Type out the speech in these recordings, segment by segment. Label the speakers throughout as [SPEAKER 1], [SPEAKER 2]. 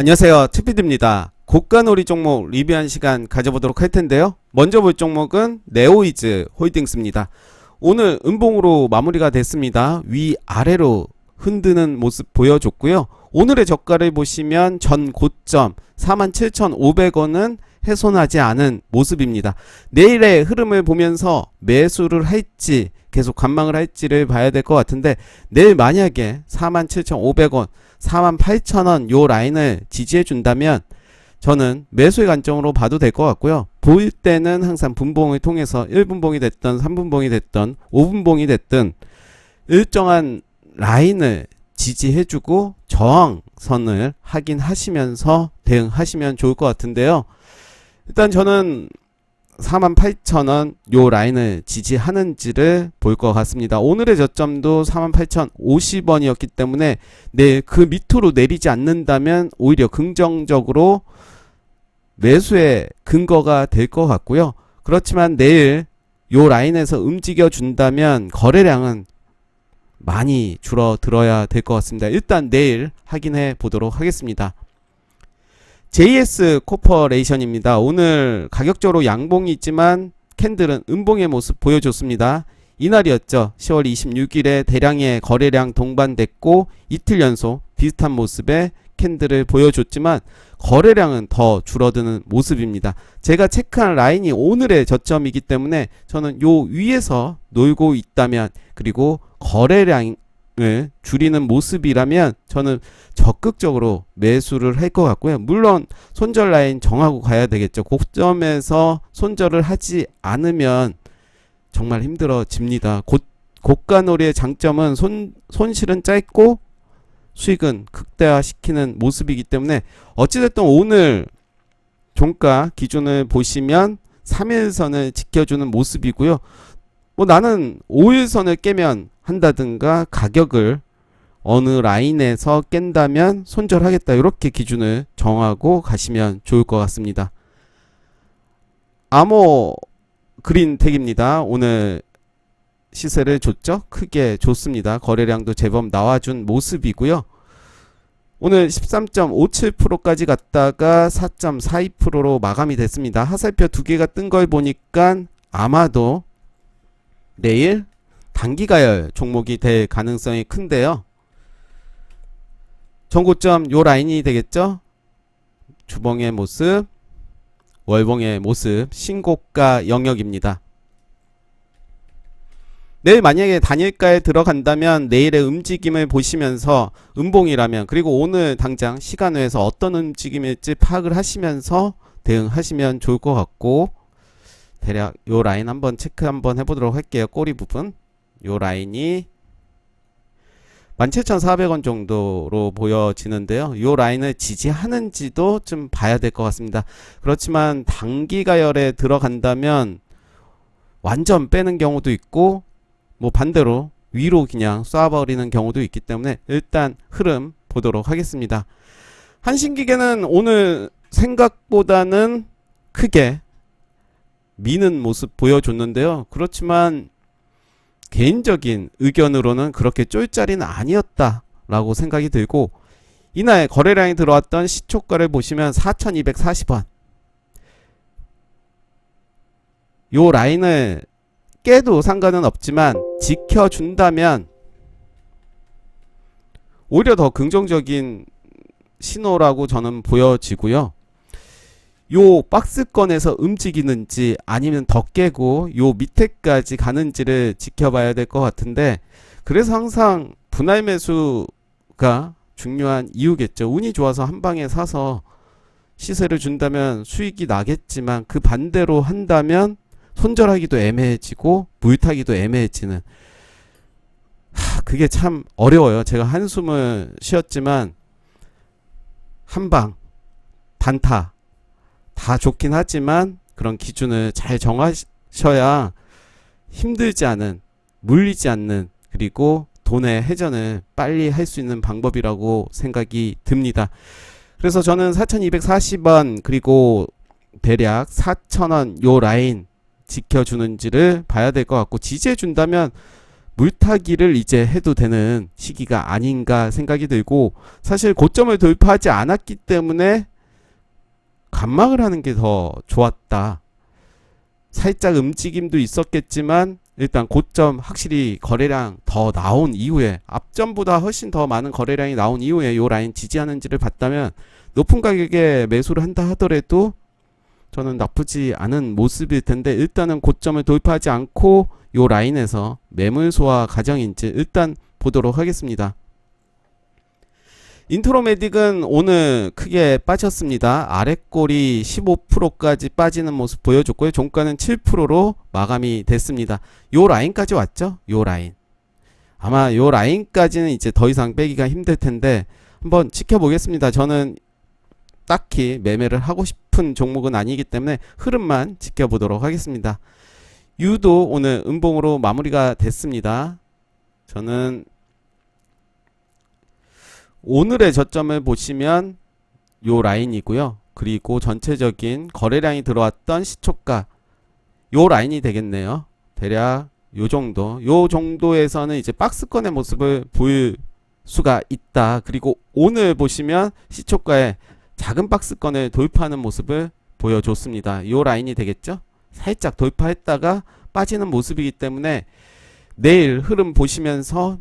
[SPEAKER 1] 안녕하세요. 최피디입니다. 고가놀이 종목 리뷰한 시간 가져보도록 할 텐데요. 먼저 볼 종목은 네오이즈 홀딩스입니다. 오늘 음봉으로 마무리가 됐습니다. 위아래로 흔드는 모습 보여줬고요. 오늘의 저가를 보시면 전 고점 47,500원은 훼손하지 않은 모습입니다. 내일의 흐름을 보면서 매수를 할지 계속 관망을 할지를 봐야 될 것 같은데 내일 만약에 47,500원, 48,000원 요 라인을 지지해 준다면 저는 매수의 관점으로 봐도 될 것 같고요. 보일 때는 항상 분봉을 통해서 1분봉이 됐던 3분봉이 됐던 5분봉이 됐든 일정한 라인을 지지해주고 저항선을 확인하시면서 대응하시면 좋을 것 같은데요. 일단 저는 48,000원 요 라인을 지지하는지를 볼 것 같습니다. 오늘의 저점도 48,050원이었기 때문에 내일 그 밑으로 내리지 않는다면 오히려 긍정적으로 매수의 근거가 될 것 같고요. 그렇지만 내일 요 라인에서 움직여 준다면 거래량은 많이 줄어들어야 될 것 같습니다. 일단 내일 확인해 보도록 하겠습니다. JS 코퍼레이션입니다. 오늘 가격적으로 양봉이 있지만 캔들은 음봉의 모습 보여줬습니다. 이날이었죠. 10월 26일에 대량의 거래량 동반됐고 이틀 연속 비슷한 모습의 캔들을 보여줬지만 거래량은 더 줄어드는 모습입니다. 제가 체크한 라인이 오늘의 저점이기 때문에 저는 요 위에서 놀고 있다면 그리고 거래량 을 줄이는 모습이라면 저는 적극적으로 매수를 할 것 같고요. 물론 손절 라인 정하고 가야 되겠죠. 고점에서 손절을 하지 않으면 정말 힘들어집니다. 고, 고가 놀이의 장점은 손, 손실은 짧고 수익은 극대화시키는 모습이기 때문에 어찌됐든 오늘 종가 기준을 보시면 3일선을 지켜주는 모습이고요. 뭐 나는 5일선을 깨면 한다든가 가격을 어느 라인에서 깬다면 손절하겠다 이렇게 기준을 정하고 가시면 좋을 것 같습니다. 암호 그린텍입니다. 오늘 시세를 줬죠? 크게 줬습니다. 거래량도 제법 나와준 모습이고요. 오늘 13.57%까지 갔다가 4.42%로 마감이 됐습니다. 하살표 두 개가 뜬 걸 보니까 아마도 내일 단기가열 종목이 될 가능성이 큰데요. 전고점 요 라인이 되겠죠? 주봉의 모습, 월봉의 모습, 신고가 영역입니다. 내일 만약에 단일가에 들어간다면 내일의 움직임을 보시면서 음봉이라면 그리고 오늘 당장 시간 외에서 어떤 움직임일지 파악을 하시면서 대응하시면 좋을 것 같고 대략 요 라인 한번 체크 한번 해보도록 할게요. 꼬리 부분 요 라인이 17,400원 정도로 보여지는데요. 요 라인을 지지하는지도 좀 봐야 될 것 같습니다. 그렇지만 단기 가열에 들어간다면 완전 빼는 경우도 있고 뭐 반대로 위로 그냥 쏴버리는 경우도 있기 때문에 일단 흐름 보도록 하겠습니다. 한신기계는 오늘 생각보다는 크게 미는 모습 보여줬는데요. 그렇지만 개인적인 의견으로는 그렇게 쫄짜리는 아니었다라고 생각이 들고 이날 거래량이 들어왔던 시초가를 보시면 4240원 요 라인을 깨도 상관은 없지만 지켜준다면 오히려 더 긍정적인 신호라고 저는 보여지고요. 요 박스권에서 움직이는지 아니면 더 깨고 요 밑에까지 가는지를 지켜봐야 될 것 같은데 그래서 항상 분할 매수가 중요한 이유겠죠. 운이 좋아서 한 방에 사서 시세를 준다면 수익이 나겠지만 그 반대로 한다면 손절하기도 애매해지고 물타기도 애매해지는 하, 그게 참 어려워요. 제가 한숨을 쉬었지만 한방 단타 다 좋긴 하지만 그런 기준을 잘 정하셔야 힘들지 않은 물리지 않는 그리고 돈의 회전을 빨리 할 수 있는 방법이라고 생각이 듭니다. 그래서 저는 4,240원 그리고 대략 4,000원 요 라인 지켜주는지를 봐야 될 것 같고 지지해 준다면 물타기를 이제 해도 되는 시기가 아닌가 생각이 들고 사실 고점을 돌파하지 않았기 때문에 간막을 하는 게 더 좋았다. 살짝 움직임도 있었겠지만 일단 고점 확실히 거래량 더 나온 이후에 앞전보다 훨씬 더 많은 거래량이 나온 이후에 요 라인 지지하는지를 봤다면 높은 가격에 매수를 한다 하더라도 저는 나쁘지 않은 모습일 텐데 일단은 고점을 돌파하지 않고 요 라인에서 매물 소화 과정인지 일단 보도록 하겠습니다. 인트로메딕은 오늘 크게 빠졌습니다. 아랫골이 15%까지 빠지는 모습 보여줬고요. 종가는 7%로 마감이 됐습니다. 요 라인까지 왔죠? 요 라인. 아마 요 라인까지는 이제 더 이상 빼기가 힘들 텐데 한번 지켜보겠습니다. 저는 딱히 매매를 하고 싶은 종목은 아니기 때문에 흐름만 지켜보도록 하겠습니다. 유도 오늘 음봉으로 마무리가 됐습니다. 저는 오늘의 저점을 보시면 요 라인이고요. 그리고 전체적인 거래량이 들어왔던 시초가 요 라인이 되겠네요. 대략 요 정도. 요 정도에서는 이제 박스권의 모습을 보일 수가 있다. 그리고 오늘 보시면 시초가에 작은 박스권을 돌파하는 모습을 보여줬습니다. 요 라인이 되겠죠? 살짝 돌파했다가 빠지는 모습이기 때문에 내일 흐름 보시면서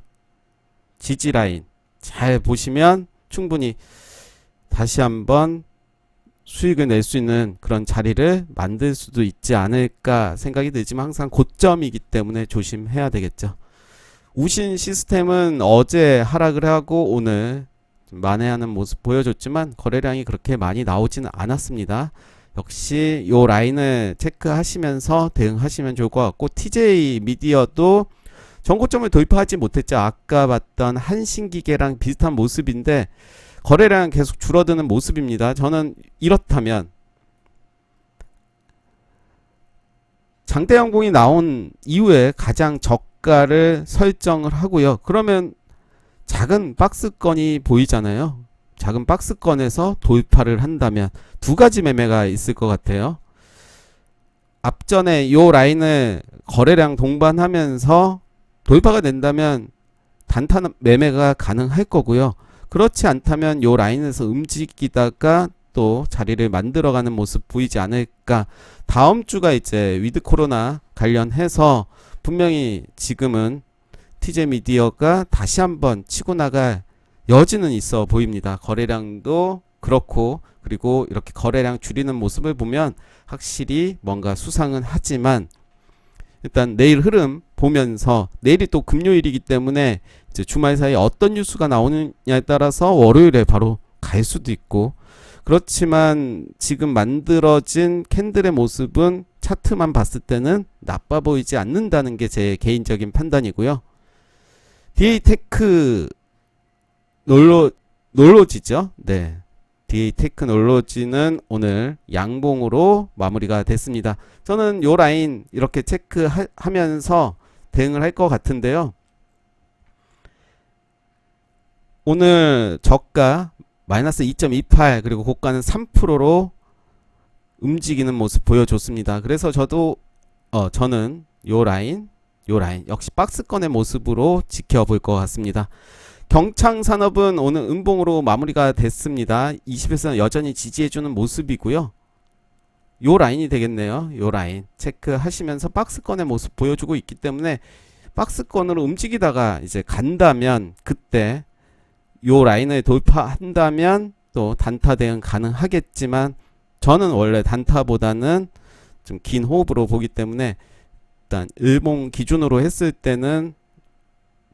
[SPEAKER 1] 지지 라인 잘 보시면 충분히 다시 한번 수익을 낼 수 있는 그런 자리를 만들 수도 있지 않을까 생각이 들지만 항상 고점이기 때문에 조심해야 되겠죠. 우신 시스템은 어제 하락을 하고 오늘 좀 만회하는 모습 보여줬지만 거래량이 그렇게 많이 나오지는 않았습니다. 역시 요 라인을 체크하시면서 대응하시면 좋을 것 같고 TJ 미디어도 전고점을 돌파하지 못했죠. 아까 봤던 한신기계랑 비슷한 모습인데 거래량 계속 줄어드는 모습입니다. 저는 이렇다면 장대영공이 나온 이후에 가장 저가를 설정을 하고요. 그러면 작은 박스권이 보이잖아요. 작은 박스권에서 돌파를 한다면 두 가지 매매가 있을 것 같아요. 앞전에 요 라인을 거래량 동반하면서 돌파가 된다면 단타 매매가 가능할 거고요. 그렇지 않다면 요 라인에서 움직이다가 또 자리를 만들어가는 모습 보이지 않을까. 다음 주가 이제 위드 코로나 관련해서 분명히 지금은 TJ 미디어가 다시 한번 치고 나갈 여지는 있어 보입니다. 거래량도 그렇고 그리고 이렇게 거래량 줄이는 모습을 보면 확실히 뭔가 수상은 하지만 일단 내일 흐름 보면서 내일이 또 금요일이기 때문에 이제 주말 사이에 어떤 뉴스가 나오느냐에 따라서 월요일에 바로 갈 수도 있고 그렇지만 지금 만들어진 캔들의 모습은 차트만 봤을 때는 나빠 보이지 않는다는 게 제 개인적인 판단이고요. DA테크 놀로 놀로지죠. 네. DA 테크놀로지는 오늘 양봉으로 마무리가 됐습니다. 저는 요 라인 이렇게 체크하면서 대응을 할 것 같은데요. 오늘 저가 마이너스 2.28 그리고 고가는 3%로 움직이는 모습 보여줬습니다. 그래서 저도 어 저는 요 라인 요 라인 역시 박스권의 모습으로 지켜볼 것 같습니다. 경창 산업은 오늘 음봉으로 마무리가 됐습니다. 20에서는 여전히 지지해주는 모습이고요. 요 라인이 되겠네요. 요 라인 체크하시면서 박스권의 모습 보여주고 있기 때문에 박스권으로 움직이다가 이제 간다면 그때 요 라인을 돌파한다면 또 단타 대응 가능하겠지만 저는 원래 단타보다는 좀 긴 호흡으로 보기 때문에 일단 일봉 기준으로 했을 때는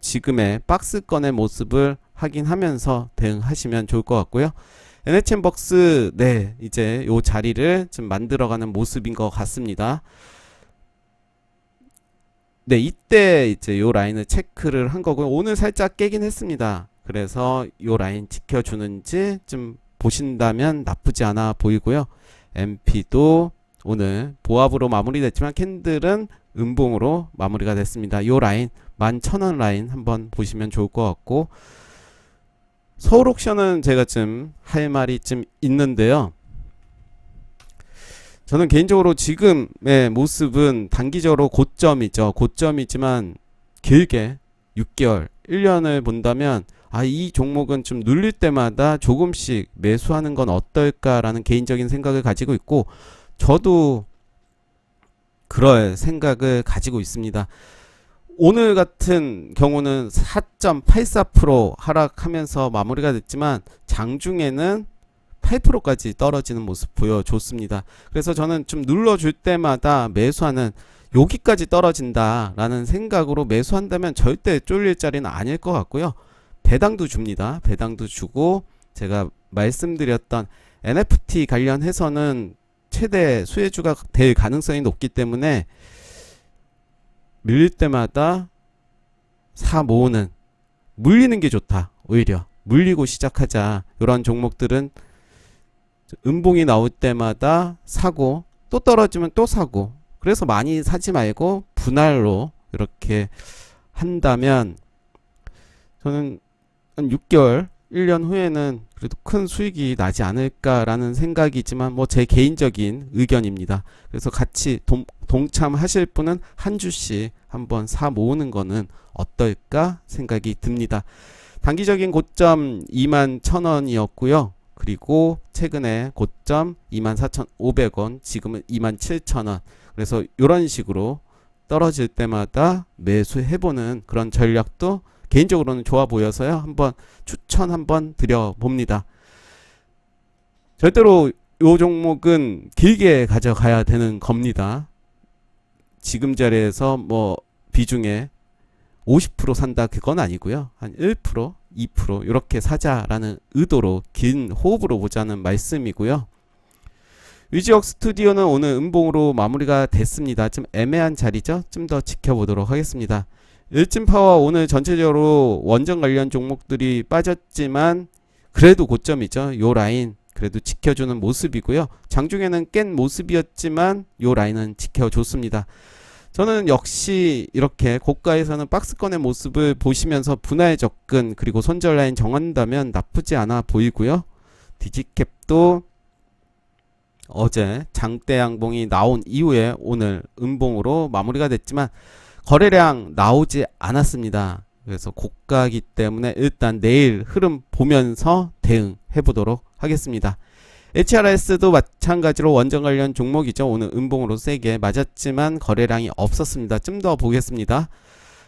[SPEAKER 1] 지금의 박스권의 모습을 확인하면서 대응하시면 좋을 것 같고요. NHN벅스 네 이제 요 자리를 좀 만들어가는 모습인 것 같습니다. 네 이때 이제 요 라인을 체크를 한 거고요. 오늘 살짝 깨긴 했습니다. 그래서 요 라인 지켜주는지 좀 보신다면 나쁘지 않아 보이고요. MP도 오늘 보합으로 마무리됐지만 캔들은 음봉으로 마무리가 됐습니다. 요 라인 11,000원 라인 한번 보시면 좋을 것 같고 서울 옥션은 제가 좀 할 말이 좀 있는데요. 저는 개인적으로 지금의 모습은 단기적으로 고점이죠. 고점이지만 길게 6개월, 1년을 본다면 아, 이 종목은 좀 눌릴 때마다 조금씩 매수하는 건 어떨까라는 개인적인 생각을 가지고 있고 저도 그럴 생각을 가지고 있습니다. 오늘 같은 경우는 4.84% 하락하면서 마무리가 됐지만 장중에는 8%까지 떨어지는 모습 보여줬습니다. 그래서 저는 좀 눌러줄 때마다 매수하는 여기까지 떨어진다라는 생각으로 매수한다면 절대 쫄릴 자리는 아닐 것 같고요. 배당도 줍니다. 배당도 주고 제가 말씀드렸던 NFT 관련해서는 최대 수혜주가 될 가능성이 높기 때문에 밀릴 때마다 사 모으는 물리는 게 좋다. 오히려 물리고 시작하자. 이런 종목들은 음봉이 나올 때마다 사고 또 떨어지면 또 사고 그래서 많이 사지 말고 분할로 이렇게 한다면 저는 한 6개월, 1년 후에는 그래도 큰 수익이 나지 않을까라는 생각이지만 뭐 제 개인적인 의견입니다. 그래서 같이 동, 동참하실 분은 한 주씩 한번 사 모으는 거는 어떨까 생각이 듭니다. 단기적인 고점 2만 1000원이었고요. 그리고 최근에 고점 24,500원, 지금은 27,000원. 그래서 이런 식으로 떨어질 때마다 매수해보는 그런 전략도 개인적으로는 좋아 보여서요. 한번 추천 한번 드려봅니다. 절대로 요 종목은 길게 가져가야 되는 겁니다. 지금 자리에서 뭐 비중에 50% 산다 그건 아니고요. 한 1%, 2% 이렇게 사자라는 의도로 긴 호흡으로 보자는 말씀이고요. 위지역 스튜디오는 오늘 음봉으로 마무리가 됐습니다. 좀 애매한 자리죠. 좀 더 지켜보도록 하겠습니다. 일진파워 오늘 전체적으로 원전 관련 종목들이 빠졌지만 그래도 고점이죠. 요 라인 그래도 지켜주는 모습이고요. 장중에는 깬 모습이었지만 요 라인은 지켜줬습니다. 저는 역시 이렇게 고가에서는 박스권의 모습을 보시면서 분할 접근 그리고 손절 라인 정한다면 나쁘지 않아 보이고요. 디지캡도 어제 장대 양봉이 나온 이후에 오늘 음봉으로 마무리가 됐지만 거래량 나오지 않았습니다. 그래서 고가기 때문에 일단 내일 흐름 보면서 대응해 보도록 하겠습니다. HRS도 마찬가지로 원전 관련 종목이죠. 오늘 음봉으로 세게 맞았지만 거래량이 없었습니다. 좀 더 보겠습니다.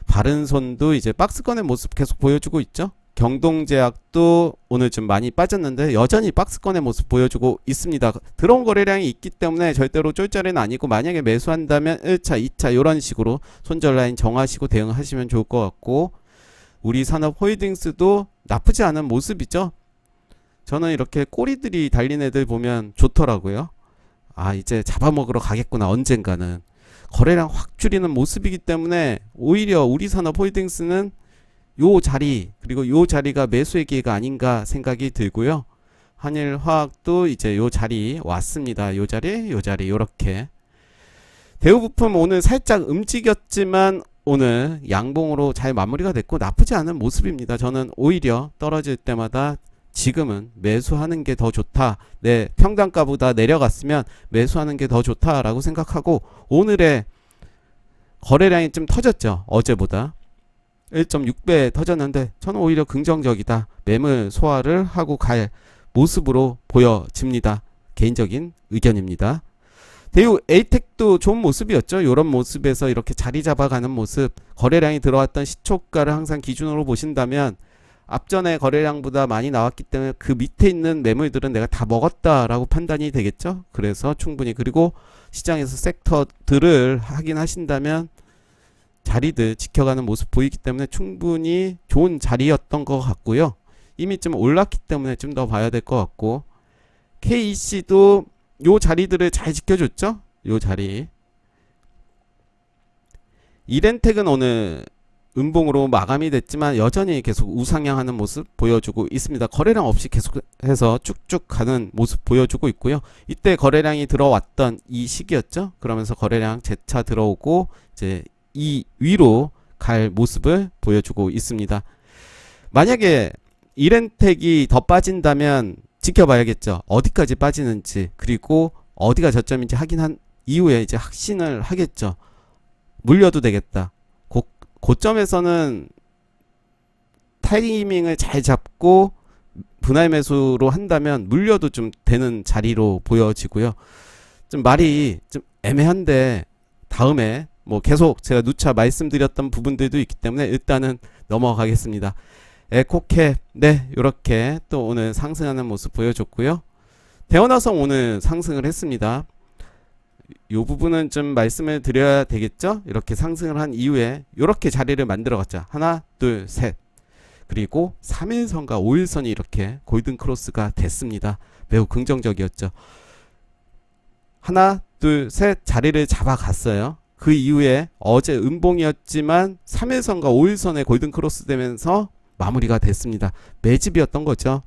[SPEAKER 1] 바른손도 이제 박스권의 모습 계속 보여주고 있죠. 경동제약도 오늘 좀 많이 빠졌는데 여전히 박스권의 모습 보여주고 있습니다. 들어온 거래량이 있기 때문에 절대로 쫄자리는 아니고 만약에 매수한다면 1차, 2차 이런 식으로 손절 라인 정하시고 대응하시면 좋을 것 같고 우리 산업 홀딩스도 나쁘지 않은 모습이죠. 저는 이렇게 꼬리들이 달린 애들 보면 좋더라고요. 아 이제 잡아먹으러 가겠구나 언젠가는 거래량 확 줄이는 모습이기 때문에 오히려 우리 산업 홀딩스는 요 자리 그리고 요 자리가 매수의 기회가 아닌가 생각이 들고요. 한일화학도 이제 요 자리 왔습니다. 요 자리, 요 자리 요렇게 대우부품 오늘 살짝 움직였지만 오늘 양봉으로 잘 마무리가 됐고 나쁘지 않은 모습입니다. 저는 오히려 떨어질 때마다 지금은 매수하는 게 더 좋다. 네, 평단가보다 내려갔으면 매수하는 게 더 좋다라고 생각하고 오늘의 거래량이 좀 터졌죠. 어제보다. 1.6배 터졌는데 저는 오히려 긍정적이다. 매물 소화를 하고 갈 모습으로 보여집니다. 개인적인 의견입니다. 대우 에이텍도 좋은 모습이었죠. 이런 모습에서 이렇게 자리 잡아가는 모습, 거래량이 들어왔던 시초가를 항상 기준으로 보신다면 앞전에 거래량보다 많이 나왔기 때문에 그 밑에 있는 매물들은 내가 다 먹었다라고 판단이 되겠죠. 그래서 충분히 그리고 시장에서 섹터들을 확인하신다면 자리들 지켜가는 모습 보이기 때문에 충분히 좋은 자리였던 것 같고요. 이미 좀 올랐기 때문에 좀 더 봐야 될 것 같고 KEC도 요 자리들을 잘 지켜줬죠. 요 자리. 이렌텍은 오늘 음봉으로 마감이 됐지만 여전히 계속 우상향하는 모습 보여주고 있습니다. 거래량 없이 계속해서 쭉쭉 가는 모습 보여주고 있고요. 이때 거래량이 들어왔던 이 시기였죠. 그러면서 거래량 재차 들어오고 이제 이 위로 갈 모습을 보여주고 있습니다. 만약에 이렌텍이 더 빠진다면 지켜봐야겠죠. 어디까지 빠지는지 그리고 어디가 저점인지 확인한 이후에 이제 확신을 하겠죠. 물려도 되겠다. 고, 고점에서는 타이밍을 잘 잡고 분할 매수로 한다면 물려도 좀 되는 자리로 보여지고요. 좀 말이 좀 애매한데 다음에 뭐 계속 제가 누차 말씀드렸던 부분들도 있기 때문에 일단은 넘어가겠습니다. 에코캡 네 이렇게 또 오늘 상승하는 모습 보여줬고요. 대원화성 오늘 상승을 했습니다. 요 부분은 좀 말씀을 드려야 되겠죠? 이렇게 상승을 한 이후에 이렇게 자리를 만들어 갔죠. 하나, 둘, 셋. 그리고 3일선과 5일선이 이렇게 골든 크로스가 됐습니다. 매우 긍정적이었죠. 하나, 둘, 셋 자리를 잡아갔어요. 그 이후에 어제 음봉이었지만 3일선과 5일선에 골든 크로스 되면서 마무리가 됐습니다. 매집이었던 거죠.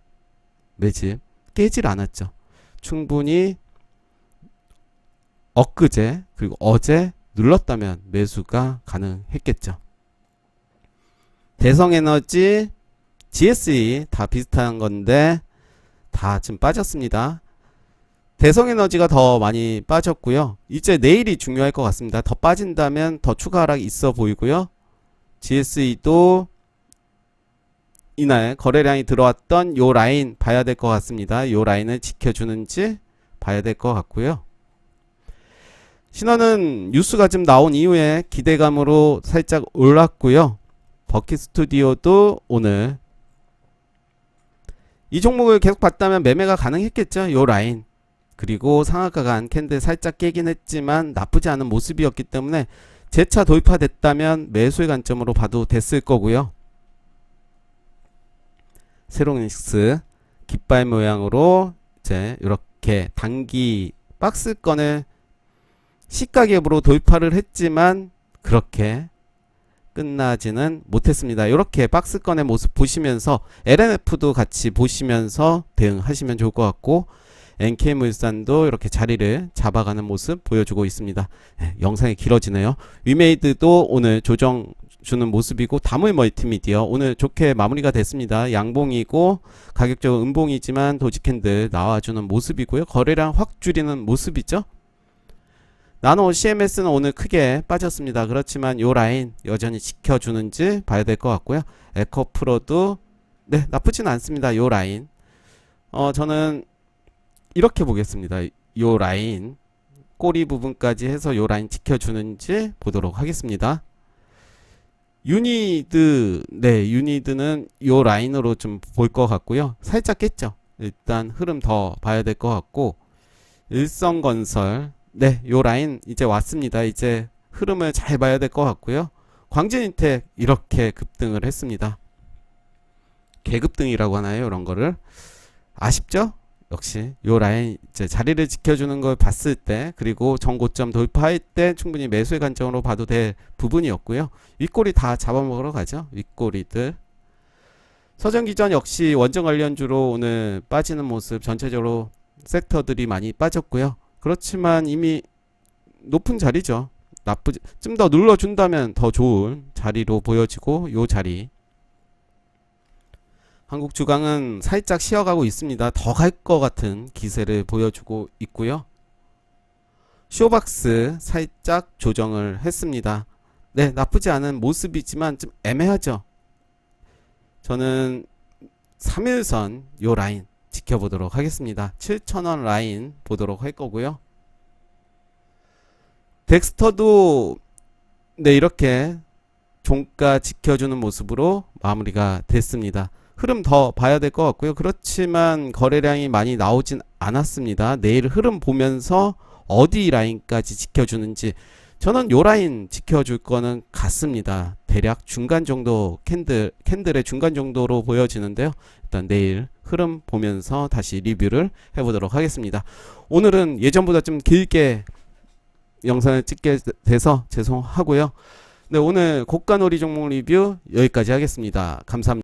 [SPEAKER 1] 매집. 깨질 않았죠. 충분히 엊그제 그리고 어제 눌렀다면 매수가 가능했겠죠. 대성에너지, GSE 다 비슷한 건데 다 지금 빠졌습니다. 대성에너지가 더 많이 빠졌고요. 이제 내일이 중요할 것 같습니다. 더 빠진다면 더 추가 하락이 있어 보이고요. GSE도 이날 거래량이 들어왔던 요 라인 봐야 될 것 같습니다. 요 라인을 지켜주는지 봐야 될 것 같고요. 신호는 뉴스가 좀 나온 이후에 기대감으로 살짝 올랐고요. 버킷 스튜디오도 오늘 이 종목을 계속 봤다면 매매가 가능했겠죠. 요 라인. 그리고 상한가 간 캔들 살짝 깨긴 했지만 나쁘지 않은 모습이었기 때문에 재차 돌파됐다면 매수의 관점으로 봐도 됐을 거고요. 세롱닉스 깃발 모양으로 이제 이렇게 단기 박스권을 시가격으로 돌파를 했지만 그렇게 끝나지는 못했습니다. 이렇게 박스권의 모습 보시면서 LNF도 같이 보시면서 대응하시면 좋을 것 같고 NK물산도 이렇게 자리를 잡아가는 모습 보여주고 있습니다. 네, 영상이 길어지네요. 위메이드도 오늘 조정 주는 모습이고 다물 멀티미디어 오늘 좋게 마무리가 됐습니다. 양봉이고 가격적으로 음봉이지만 도지캔들 나와주는 모습이고요. 거래량 확 줄이는 모습이죠. 나노 CMS는 오늘 크게 빠졌습니다. 그렇지만 요 라인 여전히 지켜주는지 봐야 될 것 같고요. 에코프로도 네 나쁘진 않습니다. 요 라인 어 저는 이렇게 보겠습니다. 요 라인 꼬리 부분까지 해서 요 라인 지켜주는지 보도록 하겠습니다. 유니드 네 유니드는 요 라인으로 좀 볼 것 같고요. 살짝 깼죠. 일단 흐름 더 봐야 될 것 같고 일성건설 네, 요 라인 이제 왔습니다. 이제 흐름을 잘 봐야 될 것 같고요. 광진인텍 이렇게 급등을 했습니다. 개급등이라고 하나요? 이런 거를 아쉽죠? 역시 요 라인 이제 자리를 지켜주는 걸 봤을 때 그리고 정고점 돌파할 때 충분히 매수의 관점으로 봐도 될 부분이었고요. 윗꼬리 다 잡아먹으러 가죠. 윗꼬리들. 서전기전 역시 원전 관련주로 오늘 빠지는 모습 전체적으로 섹터들이 많이 빠졌고요. 그렇지만 이미 높은 자리죠. 나쁘지 좀 더 눌러준다면 더 좋은 자리로 보여지고 요 자리 한국 주강은 살짝 쉬어가고 있습니다. 더 갈 것 같은 기세를 보여주고 있고요. 쇼박스 살짝 조정을 했습니다. 네, 나쁘지 않은 모습이지만 좀 애매하죠. 저는 3일선 요 라인 지켜보도록 하겠습니다. 7,000원 라인 보도록 할 거고요. 덱스터도 네 이렇게 종가 지켜주는 모습으로 마무리가 됐습니다. 흐름 더 봐야 될 것 같고요. 그렇지만 거래량이 많이 나오진 않았습니다. 내일 흐름 보면서 어디 라인까지 지켜주는지 저는 요 라인 지켜줄 거는 같습니다. 대략 중간 정도 캔들 캔들의 중간 정도로 보여지는데요. 일단 내일 흐름 보면서 다시 리뷰를 해보도록 하겠습니다. 오늘은 예전보다 좀 길게 영상을 찍게 돼서 죄송하고요. 네, 오늘 고가놀이 종목 리뷰 여기까지 하겠습니다. 감사합니다.